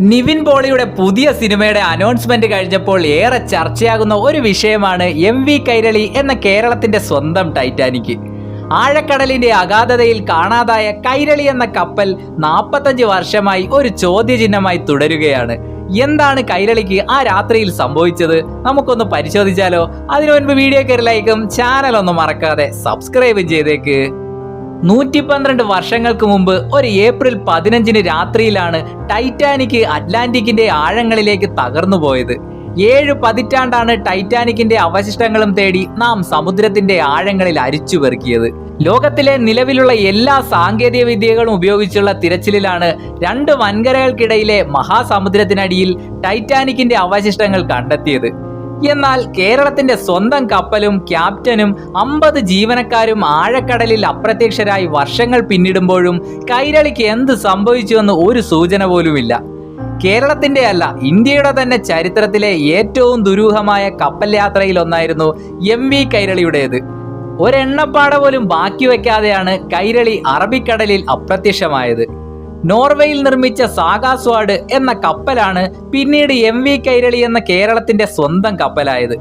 നിവിൻ പോളിയുടെ പുതിയ സിനിമയുടെ അനൗൺസ്മെന്റ് കഴിഞ്ഞപ്പോൾ ഏറെ ചർച്ചയാകുന്ന ഒരു വിഷയമാണ് എം വി കൈരളി എന്ന കേരളത്തിന്റെ സ്വന്തം ടൈറ്റാനിക്. ആഴക്കടലിന്റെ അഗാധതയിൽ കാണാതായ കൈരളി എന്ന കപ്പൽ നാൽപ്പത്തഞ്ച് വർഷമായി ഒരു ചോദ്യചിഹ്നമായി തുടരുകയാണ്. എന്താണ് കൈരളിക്ക് ആ രാത്രിയിൽ സംഭവിച്ചത്? നമുക്കൊന്ന് പരിശോധിച്ചാലോ? അതിനു മുൻപ് വീഡിയോ കയറി ലൈക്കും ചാനൽ ഒന്നും മറക്കാതെ സബ്സ്ക്രൈബും ചെയ്തേക്ക്. നൂറ്റി പന്ത്രണ്ട് വർഷങ്ങൾക്ക് മുമ്പ് ഒരു ഏപ്രിൽ പതിനഞ്ചിന് രാത്രിയിലാണ് ടൈറ്റാനിക് അറ്റ്ലാന്റിക്കിന്റെ ആഴങ്ങളിലേക്ക് തകർന്നു പോയത്. ഏഴ് പതിറ്റാണ്ടാണ് ടൈറ്റാനിക്കിന്റെ അവശിഷ്ടങ്ങളും തേടി നാം സമുദ്രത്തിന്റെ ആഴങ്ങളിൽ അരിച്ചു പെറുക്കിയത് ലോകത്തിലെ നിലവിലുള്ള എല്ലാ സാങ്കേതിക വിദ്യകളും ഉപയോഗിച്ചുള്ള തിരച്ചിലിലാണ് രണ്ട് വൻകരകൾക്കിടയിലെ മഹാസമുദ്രത്തിനടിയിൽ ടൈറ്റാനിക്കിന്റെ അവശിഷ്ടങ്ങൾ കണ്ടെത്തിയത്. എന്നാൽ കേരളത്തിന്റെ സ്വന്തം കപ്പലും ക്യാപ്റ്റനും അമ്പത് ജീവനക്കാരും ആഴക്കടലിൽ അപ്രത്യക്ഷരായി വർഷങ്ങൾ പിന്നിടുമ്പോഴും കൈരളിക്ക് എന്ത് സംഭവിച്ചുവെന്ന് ഒരു സൂചന പോലുമില്ല. കേരളത്തിന്റെ അല്ല ഇന്ത്യയുടെ തന്നെ ചരിത്രത്തിലെ ഏറ്റവും ദുരൂഹമായ കപ്പൽ യാത്രയിൽ ഒന്നായിരുന്നു എം വി കൈരളിയുടേത്. ഒരെണ്ണപ്പാട പോലും ബാക്കി വയ്ക്കാതെയാണ് കൈരളി അറബിക്കടലിൽ അപ്രത്യക്ഷമായത്. നോർവേയിൽ നിർമ്മിച്ച സാഗാസ്വാഡ് എന്ന കപ്പലാണ് പിന്നീട് എം വി കൈരളി എന്ന കേരളത്തിന്റെ സ്വന്തം കപ്പലായത്.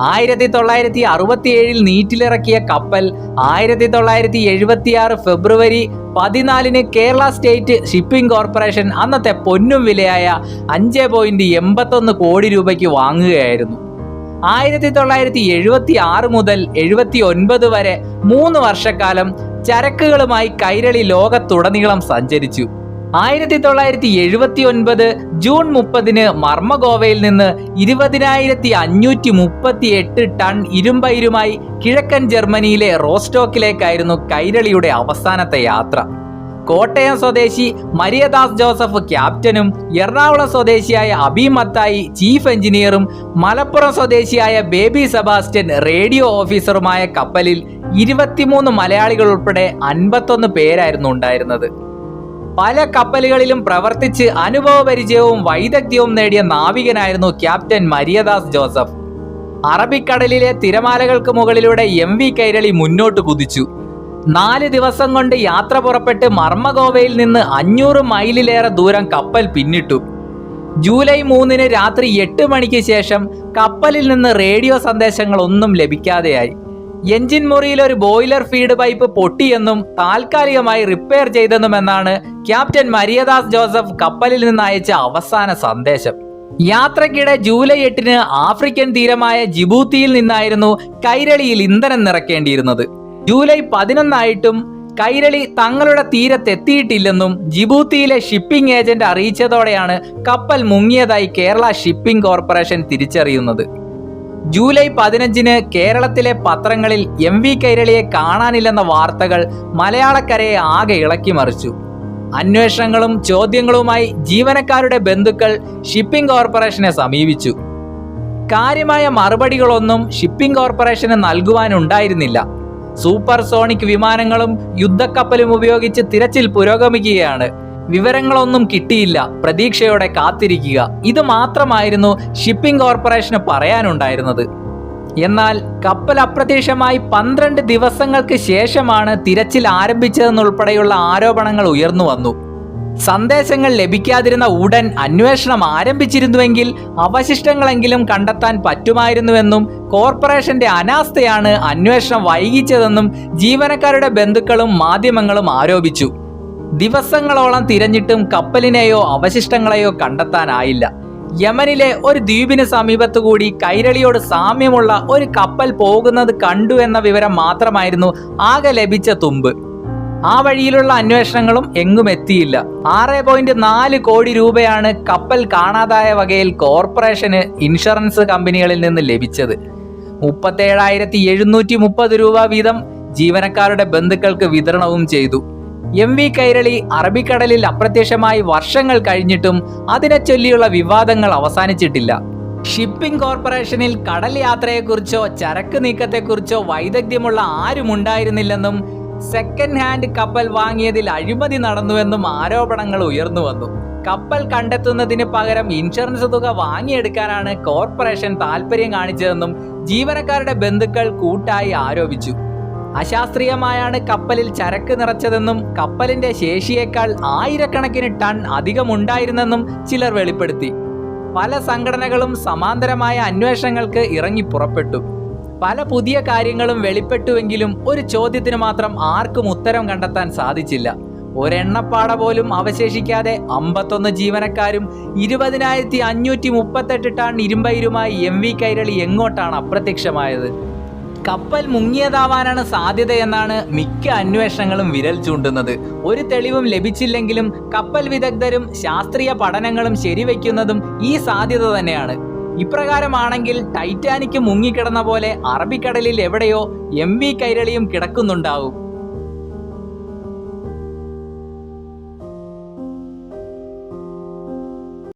ആയിരത്തി തൊള്ളായിരത്തി അറുപത്തിയേഴിൽ നീറ്റിലിറക്കിയ കപ്പൽ ആയിരത്തി തൊള്ളായിരത്തി എഴുപത്തിയാറ് ഫെബ്രുവരി പതിനാലിന് കേരള സ്റ്റേറ്റ് ഷിപ്പിംഗ് കോർപ്പറേഷൻ അന്നത്തെ പൊന്നും വിലയായ അഞ്ച് പോയിന്റ് എൺപത്തൊന്ന് കോടി രൂപയ്ക്ക് വാങ്ങുകയായിരുന്നു. ആയിരത്തി തൊള്ളായിരത്തി എഴുപത്തി ആറ് മുതൽ എഴുപത്തി ഒൻപത് വരെ മൂന്ന് വർഷക്കാലം ചരക്കുകളുമായി കൈരളി ലോകത്തുടനീളം സഞ്ചരിച്ചു. ആയിരത്തി തൊള്ളായിരത്തി എഴുപത്തി ഒൻപത് ജൂൺ മുപ്പതിന് മർമ്മഗോവയിൽ നിന്ന് ഇരുപതിനായിരത്തി അഞ്ഞൂറ്റി മുപ്പത്തി എട്ട് ടൺ ഇരുമ്പയിരുമായി കിഴക്കൻ ജർമ്മനിയിലെ റോസ്റ്റോക്കിലേക്കായിരുന്നു കൈരളിയുടെ അവസാനത്തെ യാത്ര. കോട്ടയം സ്വദേശി മരിയദാസ് ജോസഫ് ക്യാപ്റ്റനും എറണാകുളം സ്വദേശിയായ അബി മത്തായി ചീഫ് എഞ്ചിനീയറും മലപ്പുറം സ്വദേശിയായ ബേബി സെബാസ്റ്റ്യൻ റേഡിയോ ഓഫീസറുമായ കപ്പലിൽ ഇരുപത്തിമൂന്ന് മലയാളികൾ ഉൾപ്പെടെ അൻപത്തൊന്ന് പേരായിരുന്നു ഉണ്ടായിരുന്നത്. പല കപ്പലുകളിലും പ്രവർത്തിച്ച് അനുഭവ പരിചയവും വൈദഗ്ധ്യവും നേടിയ നാവികനായിരുന്നു ക്യാപ്റ്റൻ മരിയദാസ് ജോസഫ്. അറബിക്കടലിലെ തിരമാലകൾക്ക് മുകളിലൂടെ എം വി കൈരളി മുന്നോട്ട് കുതിച്ചു. നാല് ദിവസം കൊണ്ട് യാത്ര പുറപ്പെട്ട് മർമ്മഗോവയിൽ നിന്ന് അഞ്ഞൂറ് മൈലിലേറെ ദൂരം കപ്പൽ പിന്നിട്ടു. ജൂലൈ മൂന്നിന് രാത്രി എട്ട് മണിക്ക് ശേഷം കപ്പലിൽ നിന്ന് റേഡിയോ സന്ദേശങ്ങളൊന്നും ലഭിക്കാതെയായി. എഞ്ചിൻ മുറിയിൽ ഒരു ബോയിലർ ഫീഡ് പൈപ്പ് പൊട്ടിയെന്നും താൽക്കാലികമായി റിപ്പയർ ചെയ്തെന്നുമെന്നാണ് ക്യാപ്റ്റൻ മരിയദാസ് ജോസഫ് കപ്പലിൽ നിന്ന് അയച്ച അവസാന സന്ദേശം. യാത്രക്കിടെ ജൂലൈ എട്ടിന് ആഫ്രിക്കൻ തീരമായ ജിബൂത്തിയിൽ നിന്നായിരുന്നു കൈരളിയിൽ ഇന്ധനം നിറക്കേണ്ടിയിരുന്നത്. ജൂലൈ പതിനൊന്നായിട്ടും കൈരളി തങ്ങളുടെ തീരത്തെത്തിയിട്ടില്ലെന്നും ജിബൂത്തിയിലെ ഷിപ്പിംഗ് ഏജന്റ് അറിയിച്ചതോടെയാണ് കപ്പൽ മുങ്ങിയതായി കേരള ഷിപ്പിംഗ് കോർപ്പറേഷൻ തിരിച്ചറിയുന്നത്. ജൂലൈ പതിനഞ്ചിന് കേരളത്തിലെ പത്രങ്ങളിൽ എം വി കൈരളിയെ കാണാനില്ലെന്ന വാർത്തകൾ മലയാളക്കരയെ ആകെ ഇളക്കിമറിച്ചു അന്വേഷണങ്ങളും ചോദ്യങ്ങളുമായി ജീവനക്കാരുടെ ബന്ധുക്കൾ ഷിപ്പിംഗ് കോർപ്പറേഷനെ സമീപിച്ചു. കാര്യമായ മറുപടികളൊന്നും ഷിപ്പിംഗ് കോർപ്പറേഷന് നൽകുവാനുണ്ടായിരുന്നില്ല. സൂപ്പർ സോണിക് വിമാനങ്ങളും യുദ്ധക്കപ്പലും ഉപയോഗിച്ച് തിരച്ചിൽ പുരോഗമിക്കുകയാണ്. വിവരങ്ങളൊന്നും കിട്ടിയില്ല. പ്രതീക്ഷയോടെ കാത്തിരിക്കുക. ഇത് മാത്രമായിരുന്നു ഷിപ്പിംഗ് കോർപ്പറേഷന് പറയാനുണ്ടായിരുന്നത്. എന്നാൽ കപ്പൽ അപ്രത്യക്ഷമായി പന്ത്രണ്ട് ദിവസങ്ങൾക്ക് ശേഷമാണ് തിരച്ചിൽ ആരംഭിച്ചതെന്നുൾപ്പെടെയുള്ള ആരോപണങ്ങൾ ഉയർന്നു വന്നു. സന്ദേശങ്ങൾ ലഭിക്കാതിരുന്ന ഉടൻ അന്വേഷണം ആരംഭിച്ചിരുന്നുവെങ്കിൽ അവശിഷ്ടങ്ങളെങ്കിലും കണ്ടെത്താൻ പറ്റുമായിരുന്നുവെന്നും കോർപ്പറേഷന്റെ അനാസ്ഥയാണ് അന്വേഷണം വൈകിച്ചതെന്നും ജീവനക്കാരുടെ ബന്ധുക്കളും മാധ്യമങ്ങളും ആരോപിച്ചു. ദിവസങ്ങളോളം തിരഞ്ഞിട്ടും കപ്പലിനെയോ അവശിഷ്ടങ്ങളെയോ കണ്ടെത്താനായില്ല. യമനിലെ ഒരു ദ്വീപിന് സമീപത്തുകൂടി കൈരളിയോട് സാമ്യമുള്ള ഒരു കപ്പൽ പോകുന്നത് കണ്ടു എന്ന വിവരം മാത്രമായിരുന്നു ആകെ ലഭിച്ച തുമ്പ്. ആ വഴിയിലുള്ള അന്വേഷണങ്ങളും എങ്ങും എത്തിയില്ല. ആറ് പോയിന്റ് നാല് കോടി രൂപയാണ് കപ്പൽ കാണാതായ വകയിൽ കോർപ്പറേഷന് ഇൻഷുറൻസ് കമ്പനികളിൽ നിന്ന് ലഭിച്ചത്. മുപ്പത്തേഴായിരത്തി എഴുന്നൂറ്റി മുപ്പത് രൂപ വീതം ജീവനക്കാരുടെ ബന്ധുക്കൾക്ക് വിതരണവും ചെയ്തു. എം വി കൈരളി അറബിക്കടലിൽ അപ്രത്യക്ഷമായി വർഷങ്ങൾ കഴിഞ്ഞിട്ടും അതിനെ ചൊല്ലിയുള്ള വിവാദങ്ങൾ അവസാനിച്ചിട്ടില്ല. ഷിപ്പിംഗ് കോർപ്പറേഷനിൽ കടൽ യാത്രയെക്കുറിച്ചോ ചരക്ക് നീക്കത്തെക്കുറിച്ചോ വൈദഗ്ധ്യമുള്ള ആരും ഉണ്ടായിരുന്നില്ലെന്നും സെക്കൻഡ് ഹാൻഡ് കപ്പൽ വാങ്ങിയതിൽ അഴിമതി നടന്നുവെന്നും ആരോപണങ്ങൾ ഉയർന്നു വന്നു. കപ്പൽ കണ്ടെത്തുന്നതിന് പകരം ഇൻഷുറൻസ് തുക വാങ്ങിയെടുക്കാനാണ് കോർപ്പറേഷൻ താൽപ്പര്യം കാണിച്ചതെന്നും ജീവനക്കാരുടെ ബന്ധുക്കൾ കൂട്ടായി ആരോപിച്ചു. അശാസ്ത്രീയമായാണ് കപ്പലിൽ ചരക്ക് നിറച്ചതെന്നും കപ്പലിന്റെ ശേഷിയേക്കാൾ ആയിരക്കണക്കിന് ടൺ അധികമുണ്ടായിരുന്നെന്നും ചിലർ വെളിപ്പെടുത്തി. പല സംഘടനകളും സമാന്തരമായ അന്വേഷണങ്ങൾക്ക് ഇറങ്ങി പുറപ്പെട്ടു. പല പുതിയ കാര്യങ്ങളും വെളിപ്പെട്ടുവെങ്കിലും ഒരു ചോദ്യത്തിന് മാത്രം ആർക്കും ഉത്തരം കണ്ടെത്താൻ സാധിച്ചില്ല. ഒരെണ്ണപ്പാട പോലും അവശേഷിക്കാതെ അമ്പത്തൊന്ന് ജീവനക്കാരും ഇരുപതിനായിരത്തി അഞ്ഞൂറ്റി മുപ്പത്തെട്ട് ടൺ ഇരുമ്പയിരുമായി എം വി കൈരളി എങ്ങോട്ടാണ് അപ്രത്യക്ഷമായത്? കപ്പൽ മുങ്ങിയതാവാനാണ് സാധ്യതയെന്നാണ് മിക്ക അന്വേഷണങ്ങളും വിരൽ ചൂണ്ടുന്നത്. ഒരു തെളിവും ലഭിച്ചില്ലെങ്കിലും കപ്പൽ വിദഗ്ധരും ശാസ്ത്രീയ പഠനങ്ങളും ശരിവെക്കുന്നതും ഈ സാധ്യത തന്നെയാണ്. ഇപ്രകാരമാണെങ്കിൽ ടൈറ്റാനിക് മുങ്ങിക്കിടന്ന പോലെ അറബിക്കടലിൽ എവിടെയോ എം വി കൈരളിയും കിടക്കുന്നുണ്ടാവും.